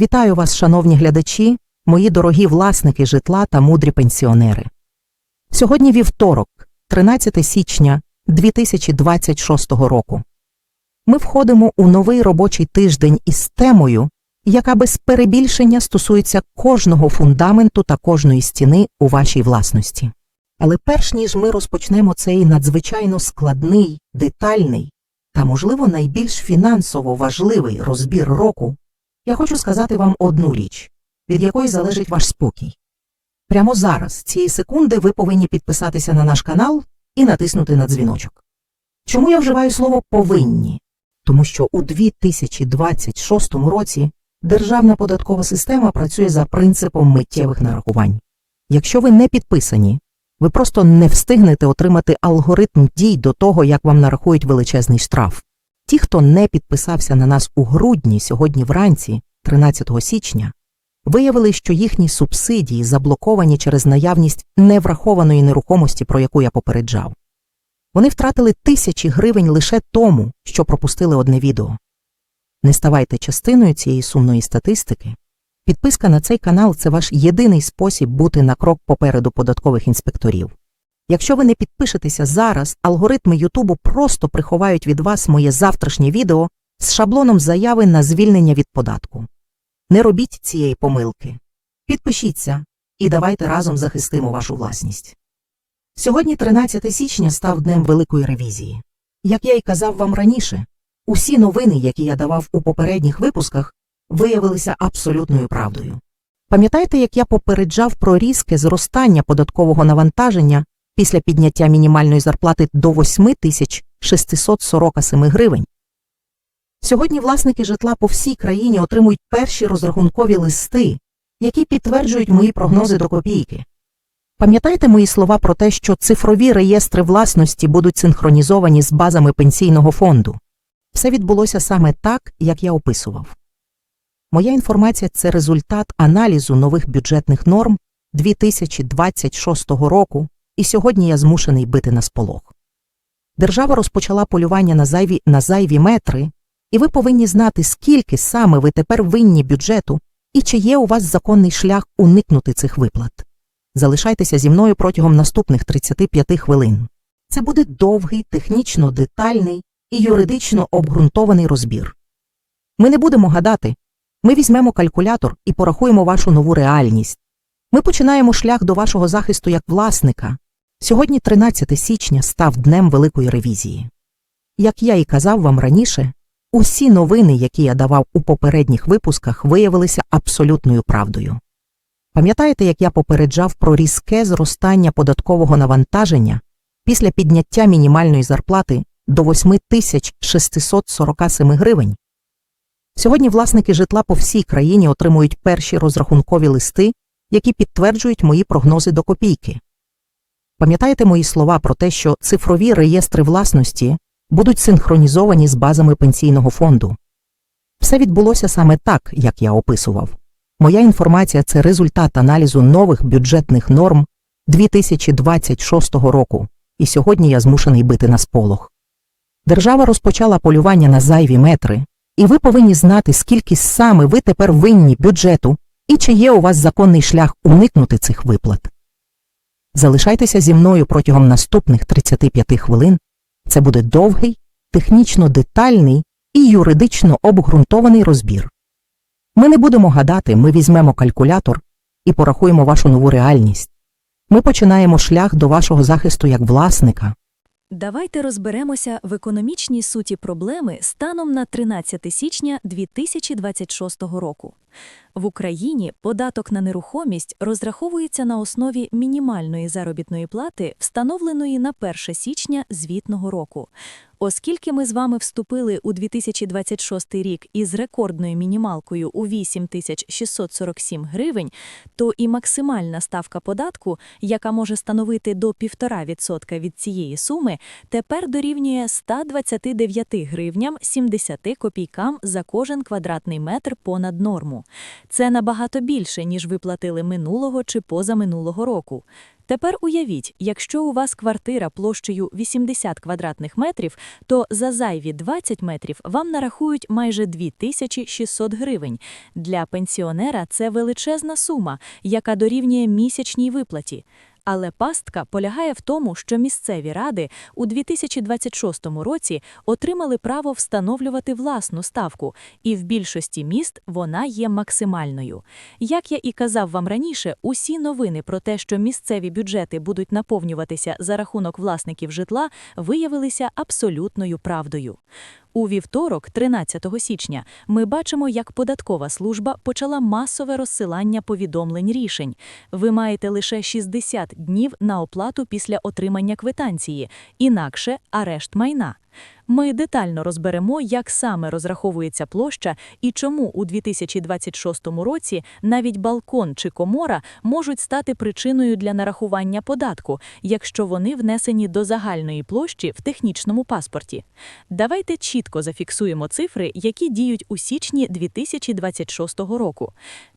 Вітаю вас, шановні глядачі, мої дорогі власники житла та мудрі пенсіонери. Сьогодні вівторок, 13 січня 2026 року. Ми входимо у новий робочий тиждень із темою, яка без перебільшення стосується кожного фундаменту та кожної стіни у вашій власності. Але перш ніж ми розпочнемо цей надзвичайно складний, детальний та, можливо, найбільш фінансово важливий розбір року, я хочу сказати вам одну річ, від якої залежить ваш спокій. Прямо зараз, цієї секунди, ви повинні підписатися на наш канал і натиснути на дзвіночок. Чому я вживаю слово повинні? Тому що у 2026 році державна податкова система працює за принципом миттєвих нарахувань. Якщо ви не підписані, ви просто не встигнете отримати алгоритм дій до того, як вам нарахують величезний штраф. Ті, хто не підписався на нас у грудні сьогодні вранці, 13 січня, виявили, що їхні субсидії заблоковані через наявність неврахованої нерухомості, про яку я попереджав. Вони втратили тисячі гривень лише тому, що пропустили одне відео. Не ставайте частиною цієї сумної статистики. Підписка на цей канал це ваш єдиний спосіб бути на крок попереду податкових інспекторів. Якщо ви не підпишетеся зараз, алгоритми Ютубу просто приховають від вас моє завтрашнє відео з шаблоном заяви на звільнення від податку. Не робіть цієї помилки. Підпишіться і давайте разом захистимо вашу власність. Сьогодні, 13 січня, став днем великої ревізії. Як я й казав вам раніше, усі новини, які я давав у попередніх випусках, виявилися абсолютною правдою. Пам'ятаєте, як я попереджав про різке зростання податкового навантаження після підняття мінімальної зарплати до 8647 гривень? Сьогодні власники житла по всій країні отримують перші розрахункові листи, які підтверджують мої прогнози до копійки. Пам'ятаєте мої слова про те, що цифрові реєстри власності будуть синхронізовані з базами пенсійного фонду? Все відбулося саме так, як я описував. Моя інформація це результат аналізу нових бюджетних норм 2026 року, і сьогодні я змушений бити на сполох. Держава розпочала полювання на зайві, на зайві метри, і ви повинні знати, скільки саме ви тепер винні бюджету і чи є у вас законний шлях уникнути цих виплат. Залишайтеся зі мною протягом наступних 35 хвилин. Це буде довгий, технічно детальний і юридично обґрунтований розбір. Ми не будемо гадати, ми візьмемо калькулятор і порахуємо вашу нову реальність. Ми починаємо шлях до вашого захисту як власника. Сьогодні, 13 січня, став днем великої ревізії. Як я і казав вам раніше, усі новини, які я давав у попередніх випусках, виявилися абсолютною правдою. Пам'ятаєте, як я попереджав про різке зростання податкового навантаження після підняття мінімальної зарплати до 8647 гривень? Сьогодні власники житла по всій країні отримують перші розрахункові листи, які підтверджують мої прогнози до копійки. Пам'ятаєте мої слова про те, що цифрові реєстри власності будуть синхронізовані з базами пенсійного фонду? Все відбулося саме так, як я описував. Моя інформація це результат аналізу нових бюджетних норм 2026 року, і сьогодні я змушений бити на сполох. Держава розпочала полювання на зайві метри, і ви повинні знати, скільки саме ви тепер винні бюджету і чи є у вас законний шлях уникнути цих виплат. Залишайтеся зі мною протягом наступних 35 хвилин. Це буде довгий, технічно детальний і юридично обґрунтований розбір. Ми не будемо гадати, ми візьмемо калькулятор і порахуємо вашу нову реальність. Ми починаємо шлях до вашого захисту як власника. Давайте розберемося в економічній суті проблеми станом на 13 січня 2026 року. В Україні податок на нерухомість розраховується на основі мінімальної заробітної плати, встановленої на 1 січня звітного року. Оскільки ми з вами вступили у 2026 рік із рекордною мінімалкою у 8647 гривень, то і максимальна ставка податку, яка може становити до 1,5% від цієї суми, тепер дорівнює 129 гривням 70 копійкам за кожен квадратний метр понад норму. Це набагато більше, ніж ви платили минулого чи позаминулого року. Тепер уявіть, якщо у вас квартира площею 80 квадратних метрів, то за зайві 20 метрів вам нарахують майже 2600 гривень. Для пенсіонера це величезна сума, яка дорівнює місячній виплаті. Але пастка полягає в тому, що місцеві ради у 2026 році отримали право встановлювати власну ставку, і в більшості міст вона є максимальною. Як я і казав вам раніше, усі новини про те, що місцеві бюджети будуть наповнюватися за рахунок власників житла, виявилися абсолютною правдою. У вівторок, 13 січня, ми бачимо, як податкова служба почала масове розсилання повідомлень рішень. Ви маєте лише 60 днів на оплату після отримання квитанції, інакше арешт майна. Ми детально розберемо, як саме розраховується площа і чому у 2026 році навіть балкон чи комора можуть стати причиною для нарахування податку, якщо вони внесені до загальної площі в технічному паспорті. Давайте чітко зафіксуємо цифри, які діють у січні 2026 року.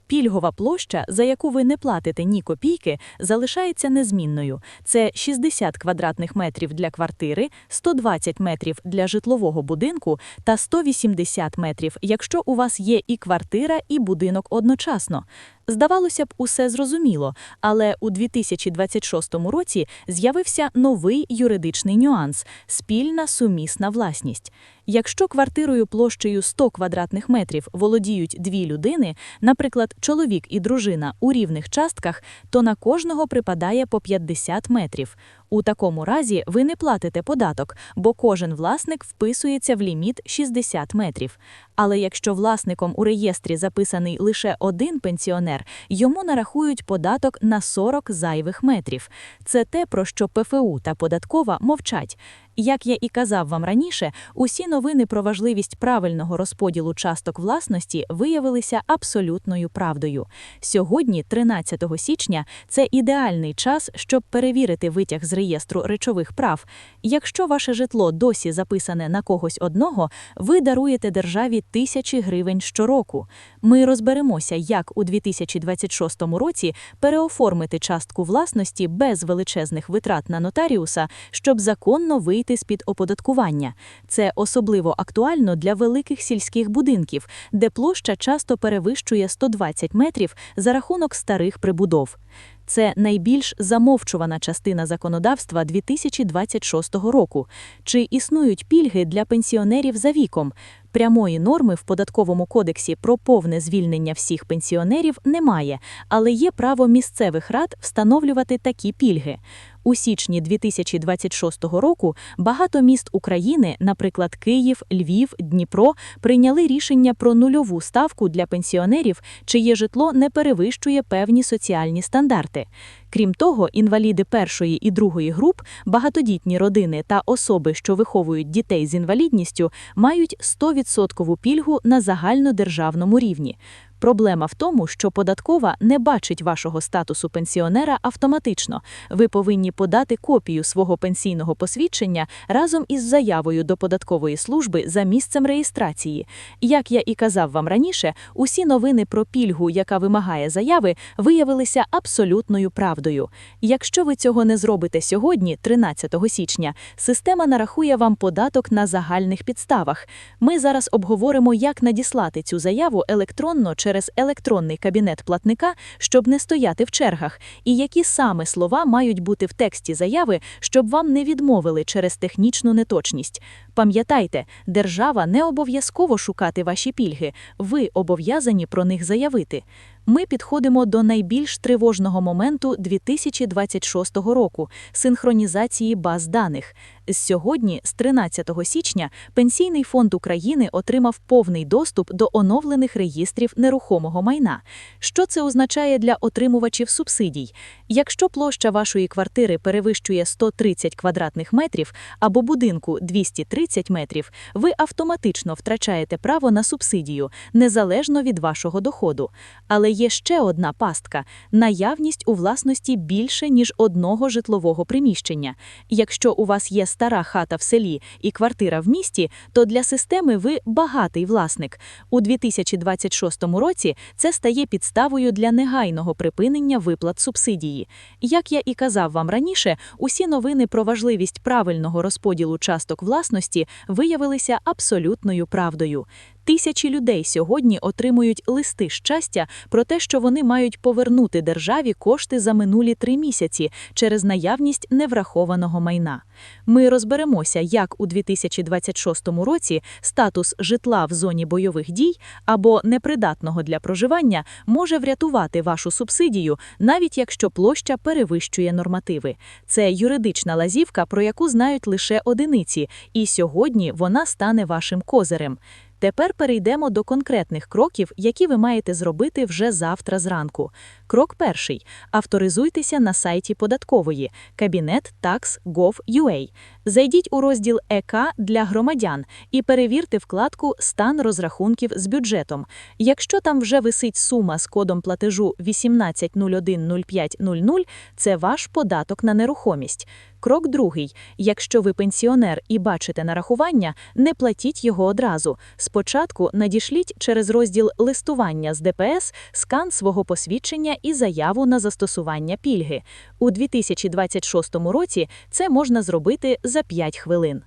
Пільгова площа, за яку ви не платите ні копійки, залишається незмінною. Це 60 квадратних метрів для квартири, 120 метрів для житлового будинку та 180 метрів, якщо у вас є і квартира, і будинок одночасно. Здавалося б, усе зрозуміло, але у 2026 році з'явився новий юридичний нюанс – спільна сумісна власність. Якщо квартирою площею 100 квадратних метрів володіють дві людини, наприклад, чоловік і дружина у рівних частках, то на кожного припадає по 50 метрів. У такому разі ви не платите податок, бо кожен власник вписується в ліміт 60 метрів. Але якщо власником у реєстрі записаний лише один пенсіонер, йому нарахують податок на 40 зайвих метрів. Це те, про що ПФУ та податкова мовчать. Як я і казав вам раніше, усі новини про важливість правильного розподілу часток власності виявилися абсолютною правдою. Сьогодні, 13 січня, це ідеальний час, щоб перевірити витяг з реєстру речових прав. Якщо ваше житло досі записане на когось одного, ви даруєте державі тисячі гривень щороку. Ми розберемося, як у 2026 році переоформити частку власності без величезних витрат на нотаріуса, щоб законно вийти з-під оподаткування. Це особливо актуально для великих сільських будинків, де площа часто перевищує 120 метрів за рахунок старих прибудов. Це найбільш замовчувана частина законодавства 2026 року. Чи існують пільги для пенсіонерів за віком? Прямої норми в податковому кодексі про повне звільнення всіх пенсіонерів немає, але є право місцевих рад встановлювати такі пільги. У січні 2026 року багато міст України, наприклад, Київ, Львів, Дніпро, прийняли рішення про нульову ставку для пенсіонерів, чиє житло не перевищує певні соціальні стандарти. Крім того, інваліди першої і другої груп, багатодітні родини та особи, що виховують дітей з інвалідністю, мають 100% пільгу на загальнодержавному рівні. Проблема в тому, що податкова не бачить вашого статусу пенсіонера автоматично. Ви повинні подати копію свого пенсійного посвідчення разом із заявою до податкової служби за місцем реєстрації. Як я і казав вам раніше, усі новини про пільгу, яка вимагає заяви, виявилися абсолютною правдою. Якщо ви цього не зробите сьогодні, 13 січня, система нарахує вам податок на загальних підставах. Ми зараз обговоримо, як надіслати цю заяву електронно через електронний кабінет платника, щоб не стояти в чергах, і які саме слова мають бути в тексті заяви, щоб вам не відмовили через технічну неточність. Пам'ятайте, держава не обов'язково шукати ваші пільги, ви обов'язані про них заявити. Ми підходимо до найбільш тривожного моменту 2026 року синхронізації баз даних. Сьогодні, з 13 січня, Пенсійний фонд України отримав повний доступ до оновлених реєстрів нерухомого майна. Що це означає для отримувачів субсидій? Якщо площа вашої квартири перевищує 130 квадратних метрів або будинку 230 метрів, ви автоматично втрачаєте право на субсидію, незалежно від вашого доходу. Але є ще одна пастка наявність у власності більше ніж одного житлового приміщення. Якщо у вас є стара хата в селі і квартира в місті, то для системи ви багатий власник. У 2026 році це стає підставою для негайного припинення виплат субсидії. Як я і казав вам раніше, усі новини про важливість правильного розподілу часток власності виявилися абсолютною правдою. Тисячі людей сьогодні отримують листи щастя про те, що вони мають повернути державі кошти за минулі три місяці через наявність неврахованого майна. Ми розберемося, як у 2026 році статус житла в зоні бойових дій або непридатного для проживання може врятувати вашу субсидію, навіть якщо площа перевищує нормативи. Це юридична лазівка, про яку знають лише одиниці, і сьогодні вона стане вашим козирем. Тепер перейдемо до конкретних кроків, які ви маєте зробити вже завтра зранку. Крок перший. Авторизуйтеся на сайті податкової кабінет tax.gov.ua. Зайдіть у розділ ЕК для громадян і перевірте вкладку Стан розрахунків з бюджетом. Якщо там вже висить сума з кодом платежу 18010500, це ваш податок на нерухомість. Крок другий. Якщо ви пенсіонер і бачите нарахування, не платіть його одразу. Спочатку надішліть через розділ листування з ДПС скан свого посвідчення і заяву на застосування пільги. У 2026 році це можна зробити за 5 хвилин.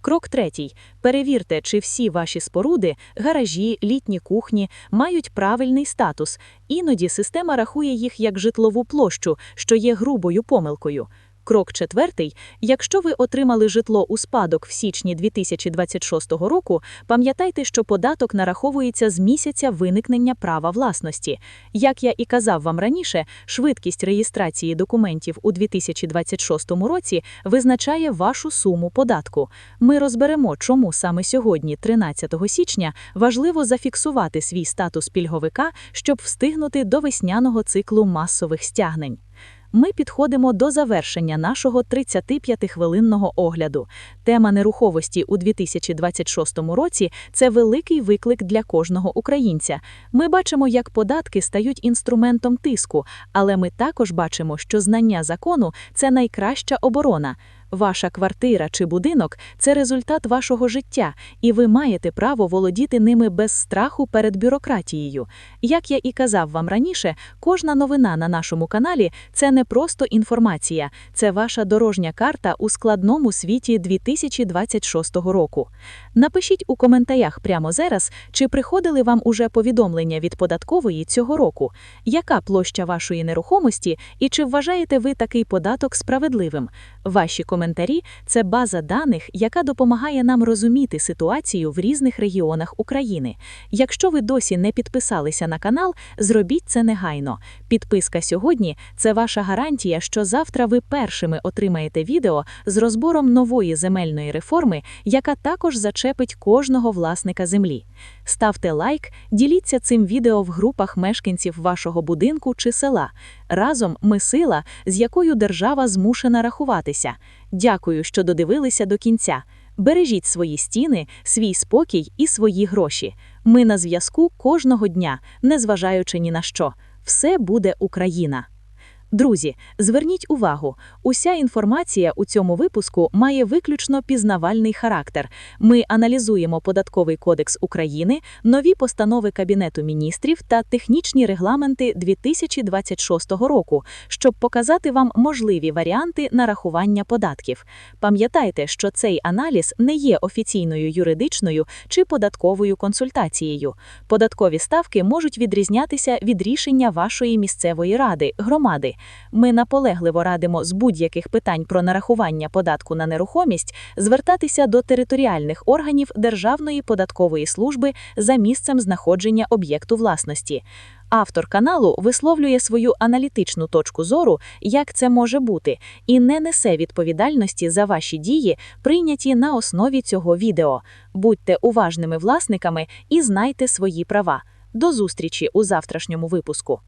Крок третій. Перевірте, чи всі ваші споруди, гаражі, літні кухні мають правильний статус. Іноді система рахує їх як житлову площу, що є грубою помилкою. Крок четвертий. Якщо ви отримали житло у спадок в січні 2026 року, пам'ятайте, що податок нараховується з місяця виникнення права власності. Як я і казав вам раніше, швидкість реєстрації документів у 2026 році визначає вашу суму податку. Ми розберемо, чому саме сьогодні, 13 січня, важливо зафіксувати свій статус пільговика, щоб встигнути до весняного циклу масових стягнень. Ми підходимо до завершення нашого 35-хвилинного огляду. Тема нерухомості у 2026 році це великий виклик для кожного українця. Ми бачимо, як податки стають інструментом тиску, але ми також бачимо, що знання закону це найкраща оборона. Ваша квартира чи будинок це результат вашого життя, і ви маєте право володіти ними без страху перед бюрократією. Як я і казав вам раніше, кожна новина на нашому каналі це не просто інформація, це ваша дорожня карта у складному світі 2026 року. Напишіть у коментарях прямо зараз, чи приходили вам уже повідомлення від податкової цього року, яка площа вашої нерухомості і чи вважаєте ви такий податок справедливим? Ваші коментарі це база даних, яка допомагає нам розуміти ситуацію в різних регіонах України. Якщо ви досі не підписалися на канал, зробіть це негайно. Підписка сьогодні це ваша гарантія, що завтра ви першими отримаєте відео з розбором нової земельної реформи, яка також зачепить кожного власника землі. Ставте лайк, діліться цим відео в групах мешканців вашого будинку чи села. Разом ми сила, з якою держава змушена рахуватися. Дякую, що додивилися до кінця. Бережіть свої стіни, свій спокій і свої гроші. Ми на зв'язку кожного дня, незважаючи ні на що. Все буде Україна. Друзі, зверніть увагу, уся інформація у цьому випуску має виключно пізнавальний характер. Ми аналізуємо Податковий кодекс України, нові постанови Кабінету міністрів та технічні регламенти 2026 року, щоб показати вам можливі варіанти нарахування податків. Пам'ятайте, що цей аналіз не є офіційною юридичною чи податковою консультацією. Податкові ставки можуть відрізнятися від рішення вашої місцевої ради, громади. Ми наполегливо радимо з будь-яких питань про нарахування податку на нерухомість звертатися до територіальних органів Державної податкової служби за місцем знаходження об'єкту власності. Автор каналу висловлює свою аналітичну точку зору, як це може бути, і не несе відповідальності за ваші дії, прийняті на основі цього відео. Будьте уважними власниками і знайте свої права. До зустрічі у завтрашньому випуску.